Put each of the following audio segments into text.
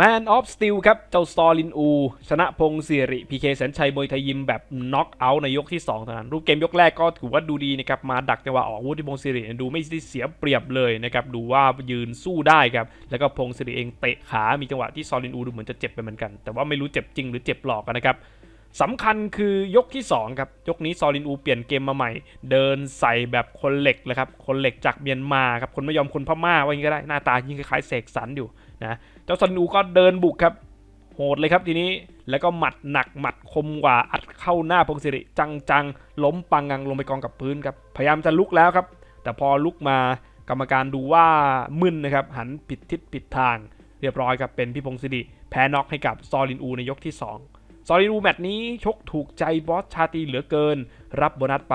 Man of Steel ครับ เจ้าซอลินอู ชนะพงศิริพีเคแสนชัยมวยไทยยิมแบบน็อกเอาท์ในยกที่2เท่านั้นรูปเกมยกแรกก็ถือว่าดูดีนะครับ มาดักจังหวะออกวุธที่พงศิริดูไม่ได้เสียเปรียบเลยนะครับ ดูว่ายืนสู้ได้ครับ แล้วก็พงศิริเองเตะขา มีจังหวะที่ซอลินอูดูเหมือนจะเจ็บไปเหมือนกัน แต่ว่าไม่รู้เจ็บจริงหรือเจ็บหลอกกันนะครับ สำคัญคือยกที่ 2 ครับ ยกนี้ซอลินอูเปลี่ยนเกมมาใหม่ เดินใส่แบบคนเหล็กเลยครับ คนเหล็กจากเมียนมาครับ คนไม่ยอมคนพม่าว่าอย่างนี้ก็ได้ หน้าตายิ่งคล้ายๆเสกสรรอยู่นะ เจ้าซอลินอูก็เดินบุกครับ โหดเลยครับทีนี้ แล้วก็หมัดหนักหมัดคมกว่า อัดเข้าหน้าพงศิริจังจังๆล้มปังงังลงไปกองกับพื้นครับ พยายามจะลุกแล้วครับ แต่พอลุกมากรรมการดูว่ามึนนะครับ หันผิดทิศผิดทาง เรียบร้อยครับ เป็นพี่พงศิริแพ้น็อกให้กับซอลินอูในยกที่ 2 ซอลินูแมตช์นี้ชกถูกใจบอสชาตีเหลือเกิน รับโบนัสไป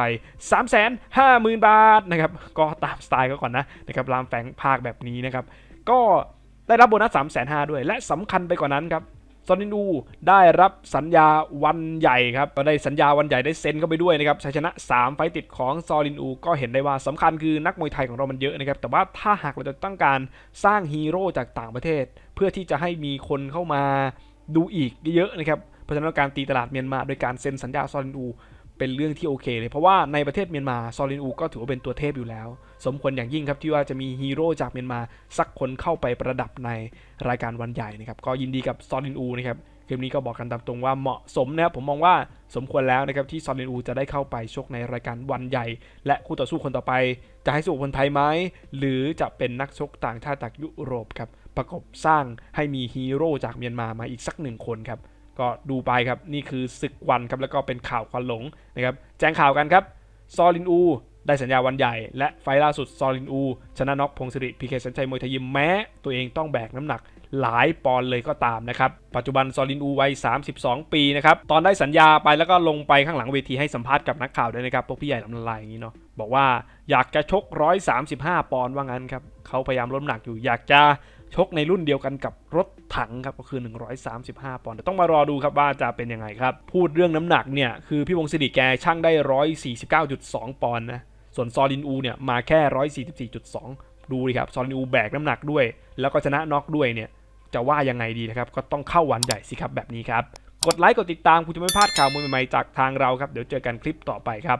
3 5 0 0 0 0 บาทนะครับก็ตามสไตล์ก็ก่อนนะนะครับรามแฝงภาคแบบนี้นะครับก็ได้รับโบนัส 3 5 0 0 0ด้วย และสำคัญไปกว่านั้นครับซอลินูได้รับสัญญาวันใหญ่ครับก็ได้สัญญาวันใหญ่ได้เซ็นเข้าไปด้วยนะครับชัยชนะ 3 ไฟต์ติดของซอลินอู ก็เห็นได้ว่าสำคัญคือนักมวยไทยของเรามันเยอะนะครับ แต่ว่าถ้าหากเราจะต้องการสร้างฮีโร่จากต่างประเทศ เพื่อที่จะให้มีคนเข้ามาดูอีกเยอะๆนะครับ ราะฉะนั้นการตีตลาดเมียนมาโดยการเซ็นสัญญาซอลินอูเป็นเรื่องที่โอเคเลยเพราะว่าในประเทศเมียนมาซอลินอูก็ถือว่าเป็นตัวเทพอยู่แล้ว สมควรอย่างยิ่งครับที่ว่าจะมีฮีโร่จากเมียนมาสักคนเข้าไปประดับในรายการวันใหญ่นะครับก็ยินดีกับซอลินอูนะครับเกมนี้ก็บอกกันตามตรงว่าเหมาะสมนะครับผมมองว่าสมควรแล้วนะครับที่ซอลินอูจะได้เข้าไปชกในรายการวันใหญ่ และคู่ต่อสู้คนต่อไป จะให้สู้คนไทยไหมหรือจะเป็นนักชกต่างชาติจากยุโรปครับประกบสร้างให้มีฮีโร่จากเมียนมามาอีกสักหนึ่งคนครับ ก็ดูไปครับนี่คือศึกวันครับแล้วก็เป็นข่าวควันหลงนะครับแจ้งข่าวกันครับซอลินอู ได้สัญญาวันใหญ่ และไฟล์ล่าสุดซอลินอู ชนะน็อกพงศิริพีเคสัญชัยมวยไทยยิมแม้ตัวเองต้องแบกน้ำหนัก หลายปอนเลยก็ตามนะครับ ปัจจุบันซอลินอูวัย 32 ปีนะครับ ตอนได้สัญญาไปแล้วก็ลงไปข้างหลังเวทีให้สัมภาษณ์กับนักข่าวด้วยนะครับ พวกพี่ใหญ่ลำลายอย่างนี้เนาะ บอกว่าอยากจะชก 135 ปอนว่างั้นครับ เขาพยายามลดน้ำหนักอยู่ อยากจะชกในรุ่นเดียวกันกับรถถังครับก็คือ 135 ปอนด์แต่ต้องมารอดูครับว่าจะเป็นยังไงครับ พูดเรื่องน้ำหนักเนี่ยคือพี่วงศิริแกช่างได้ 149.2 ปอนด์นะ ส่วนซอลินอูเนี่ยมาแค่ 144.2 ดูดิครับ ซอลินอูแบกน้ำหนักด้วย แล้วก็ชนะน็อกด้วยเนี่ย จะว่ายังไงดีนะครับ ก็ต้องเข้าวันใหญ่สิครับแบบนี้ครับ กดไลค์กดติดตามคุณจะไม่พลาดข่าวมวยใหม่ๆจากทางเราครับ เดี๋ยวเจอกันคลิปต่อไปครับ